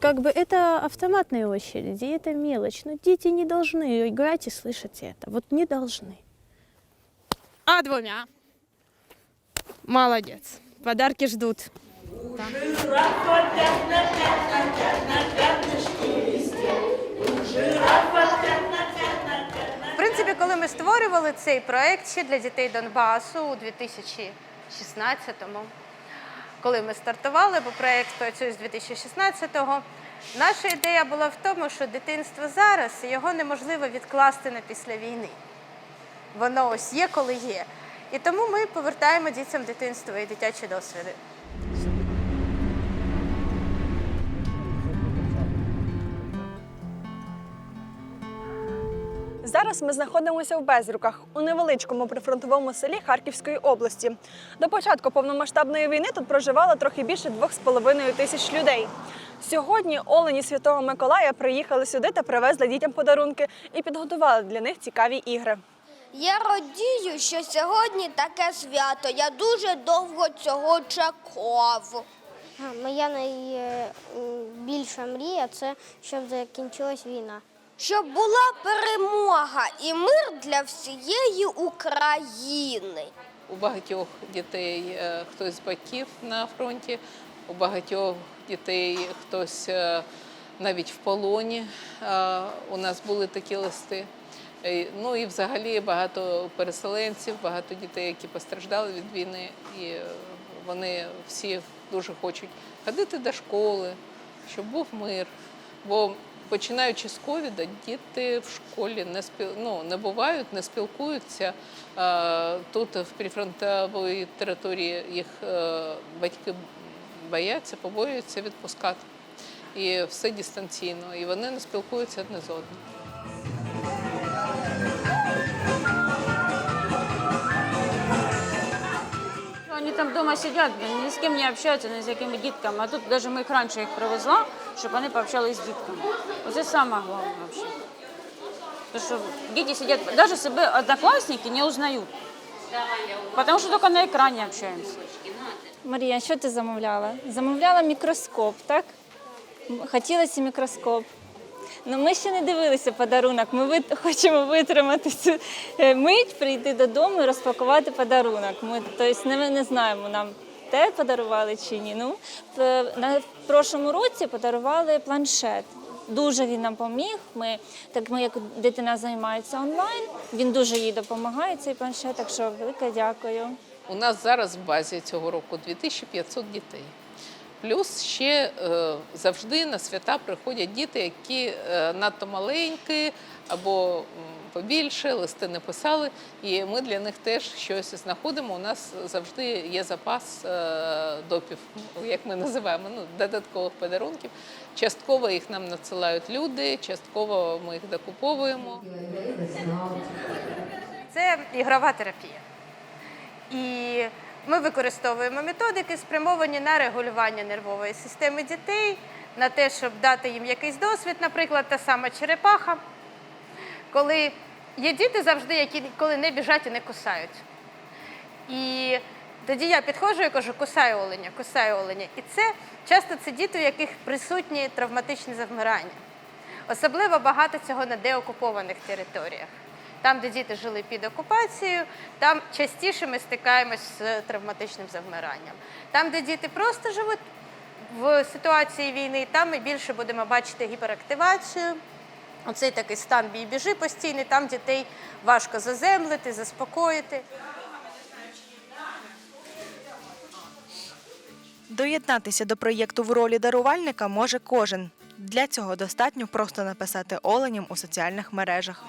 как бы это автоматные очереди, и это мелочь. Но дети не должны играть и слышать это. Вот не должны. А двумя. Молодец. Подарки ждут. В принципі, коли ми створювали цей проект ще для дітей Донбасу у 2016-му, коли ми стартували, бо проєкт працює з 2016-го, наша ідея була в тому, що дитинство зараз його неможливо відкласти на після війни. Воно ось є, коли є. І тому ми повертаємо дітям дитинство і дитячі досвіди. Зараз ми знаходимося в Безруках у невеличкому прифронтовому селі Харківської області. До початку повномасштабної війни тут проживало трохи більше 2,5 тисяч людей. Сьогодні олені Святого Миколая приїхали сюди та привезли дітям подарунки і підготували для них цікаві ігри. Я радію, що сьогодні таке свято. Я дуже довго цього чекав. Моя найбільша мрія це щоб закінчилась війна. Щоб була перемога і мир для всієї України. У багатьох дітей е, хтось з батьків на фронті, у багатьох дітей хтось е, навіть в полоні. Е, У нас були такі листи. Ну і взагалі багато переселенців, багато дітей, які постраждали від війни, і вони всі дуже хочуть ходити до школи, щоб був мир. Бо починаючи з ковіда, діти в школі не спіл... ну, не бувають, не спілкуються. Е, Тут в прифронтовій території їх е, батьки бояться, побоюються відпускати. І все дистанційно, і вони не спілкуються одне з одним. Они там дома сидят, ни с кем не общаются, ни с какими детками. А тут даже мы их раньше их привезла, чтобы они пообщались с детками. Вот это самое главное вообще. Потому что дети сидят, даже себе одноклассники не узнают. Потому что только на экране общаемся. Марія, що ти замовляла? Замовляла мікроскоп, так? М, Хотілося мікроскоп. Ну, ми ще не дивилися подарунок. Ми вит- хочемо витримати цю е, мить, прийти додому і розпакувати подарунок. Ми тобто, не, не знаємо, нам те подарували чи ні. Ну, на, прошлому році подарували планшет. Дуже він нам поміг. Ми, так ми, як дитина займається онлайн, він дуже їй допомагає, цей планшет, так що велике дякую. У нас зараз в базі цього року 2500 дітей. Плюс ще е, завжди на свята приходять діти, які е, надто маленькі або побільше, листи не писали. І ми для них теж щось знаходимо. У нас завжди є запас е, допів, як ми називаємо, ну, додаткових подарунків. Частково їх нам надсилають люди, частково ми їх докуповуємо. Це ігрова терапія. І ми використовуємо методики, спрямовані на регулювання нервової системи дітей, на те, щоб дати їм якийсь досвід, наприклад, та сама черепаха. Коли є діти завжди, які коли не біжать і не кусають. І тоді я підходжу і кажу, кусай оленя, кусай оленя. І це часто це діти, у яких присутні травматичні завмирання. Особливо багато цього на деокупованих територіях. Там, де діти жили під окупацією, там частіше ми стикаємось з травматичним завмиранням. Там, де діти просто живуть в ситуації війни, там ми більше будемо бачити гіперактивацію. Оцей такий стан бій біжи постійний, там дітей важко заземлити, заспокоїти. Доєднатися до проєкту в ролі дарувальника може кожен. Для цього достатньо просто написати оленям у соціальних мережах.